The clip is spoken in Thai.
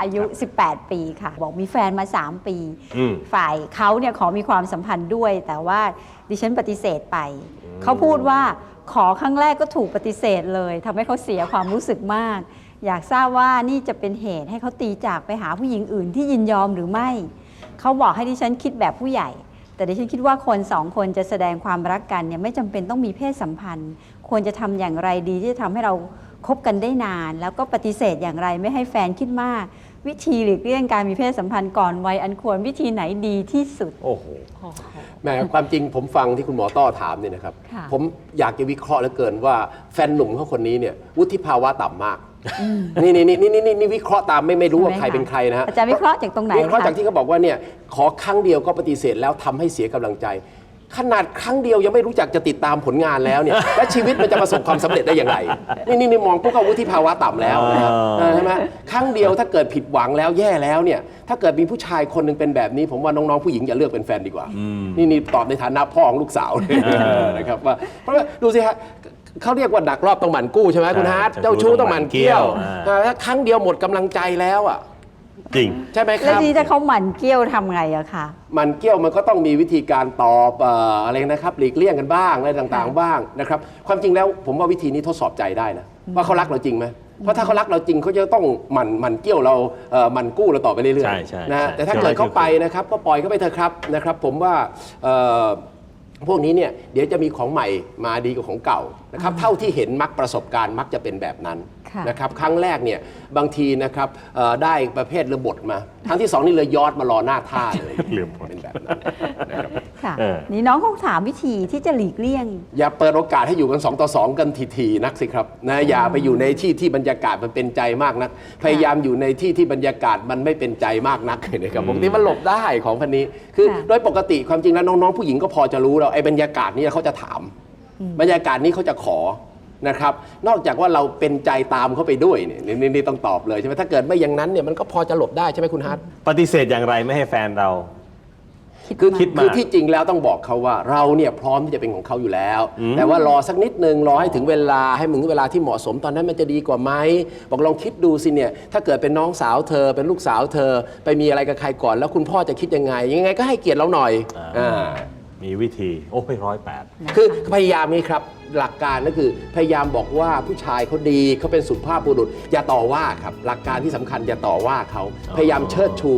อายุ 18 ปีค่ะ บอกมีแฟนมา 3 ปี อืม ฝ่ายเขาเนี่ยขอมีความสัมพันธ์ด้วย แต่ว่าดิฉันปฏิเสธไป เขาพูดว่าขอครั้งแรกก็ถูกปฏิเสธเลยทำให้เขาเสียความรู้สึกมาก อยากทราบว่านี่จะเป็นเหตุให้เขาตีจากไปหาผู้หญิงอื่นที่ยินยอมหรือไม่ เขาบอกให้ดิฉันคิดแบบผู้ใหญ่ แต่ดิฉันคิดว่าคนสองคนจะแสดงความรักกันเนี่ยไม่จำเป็นต้องมีเพศสัมพันธ์ ควรจะทำอย่างไรดีที่จะทำให้เราคบกันได้นาน แล้วก็ปฏิเสธอย่างไรไม่ให้แฟนคิดมาก วิธีหลีกเลี่ยงการมีเพศสัมพันธ์ก่อนวัยอันควรวิธีไหนดีที่สุด โอ้โหแหมความจริงผมฟังที่คุณหมอต้อถามเนี่ยนะครับ ค่ะ ผมอยากจะวิเคราะห์เหลือเกินว่าแฟนหนุ่มเขาคนนี้เนี่ยวุฒิภาวะต่ำมาก นี่นี่นี่นี่นี่นี่วิเคราะห์ตามไม่ไม่รู้ว่าใครเป็นใครนะฮะ อาจารย์วิเคราะห์จากตรงไหนวิเคราะห์คะจากที่เขาบอกว่าเนี่ยขอครั้งเดียวก็ปฏิเสธแล้วทำให้เสียกำลังใจ ขนาดครั้งเดียวยังไม่รู้จักจะติดตามผลงานแล้วเนี่ย และชีวิตมันจะประสบความสำเร็จได้อย่างไร นี่นี่นี่มองพวกเขาวุฒิภาวะต่ำแล้วนะครับอ่าใช่ไหม ครั้งเดียวถ้าเกิดผิดหวังแล้วแย่แล้วเนี่ย ถ้าเกิดมีผู้ชายคนหนึ่งเป็นแบบนี้ ผมว่าน้องๆผู้หญิงอย่าเลือกเป็นแฟนดีกว่า นี่นี่ตอบในฐานะพ่อของลูกสาวเลยนะครับว่าเพราะว่าดูสิฮะเขาเรียกว่าดักรอบต้องหมั่นกู้ใช่ไหมคุณฮาร์ดใช่เจ้าชู้ต้องหมั่นเกี้ยวอ่าถ้าครั้งเดียวหมดกำลังใจแล้วอะจริงใช่ไหมคแล้วรับทีนี้ถ้าเขาหมั่นเกี้ยวทำไงอะคะมันเกี้ยวมันก็ต้องมีวิธีการตอบเอ่ออะไรนะครับหลีกเลี่ยงกันบ้างอะไรต่างๆ บ้างนะครับ ความจริงแล้วผมว่าวิธีนี้ทดสอบใจได้นะว่าเขารักเราจริงไหม เพราะถ้าเขารักเราจริงเขาจะต้องหมั่นหมั่นเกี้ยวเราเอ่อหมั่นกู้เราต่อไปเรื่อยใช่ใช่ๆนะฮะใช่แต่ถ้าเกิดเขาไปนะครับ ก็ปล่อยเขาไปเถอะครับนะครับ ผมว่าเอ่อพวกนี้เนี่ยเดี๋ยวจะมีของใหม่มาดีกว่าของเก่านะครับเท่าที่เห็นมักประสบการณ์มักจะเป็นแบบนั้นค่ะ นะครับครั้งแรกเนี่ยบางทีนะครับเอ่อได้ประเภทเรือบดมาครั้งที่สองนี่เลยยอดมารอหน้าท่าเลยเรือบด เป็นแบบนั้นนะครับ ค่ะเออนี่น้องเขาถามวิธีที่จะหลีกเลี่ยง อย่าเปิดโอกาสให้อยู่กัน 2 ต่อ 2 กันทีๆนักสิครับนะอย่าไปอยู่ในที่ที่บรรยากาศมันเป็นใจมากนัก พยายามอยู่ในที่ที่บรรยากาศมันไม่เป็นใจมากนักนะครับปกติมันหลบได้ของพันนี้ คือค่ะ โดยปกติความจริงแล้วน้องๆผู้หญิงก็พอจะรู้แล้วไอ้บรรยากาศนี้เขาจะถาม บรรยากาศนี้เขาจะขอนะครับ นอกจากว่าเราเป็นใจตามเขาไปด้วยเนี่ยนี่นี่นี่ต้องตอบเลยใช่ไหมถ้าเกิดไม่อย่างนั้นเนี่ยมันก็พอจะหลบได้ใช่ไหมคุณฮาร์ด ปฏิเสธอย่างไรไม่ให้แฟนเรา คือคิด มากคือที่จริงแล้วต้องบอกเขาว่าเราเนี่ยพร้อมที่จะเป็นของเขาอยู่แล้ว อืม แต่ว่ารอสักนิดนึงรอให้ถึงเวลาให้มึงเวลาที่เหมาะสมตอนนั้นมันจะดีกว่าไหมบอกลองคิดดูสิเนี่ยถ้าเกิดเป็นน้องสาวเธอเป็นลูกสาวเธอ ไปมีอะไรกับใครก่อน แล้วคุณพ่อจะคิดยังไง ยังไงก็ให้เกียรติเราหน่อยอ่ามีวิธี โอ้ยร้อยแปด คือพยายามนี่ครับหลักการก็คือพยายามบอกว่าผู้ชายเขาดีเขาเป็นสุภาพบุรุษ อย่าต่อว่าครับหลักการที่สำคัญอย่าต่อว่าเขาพยายามเชิดชู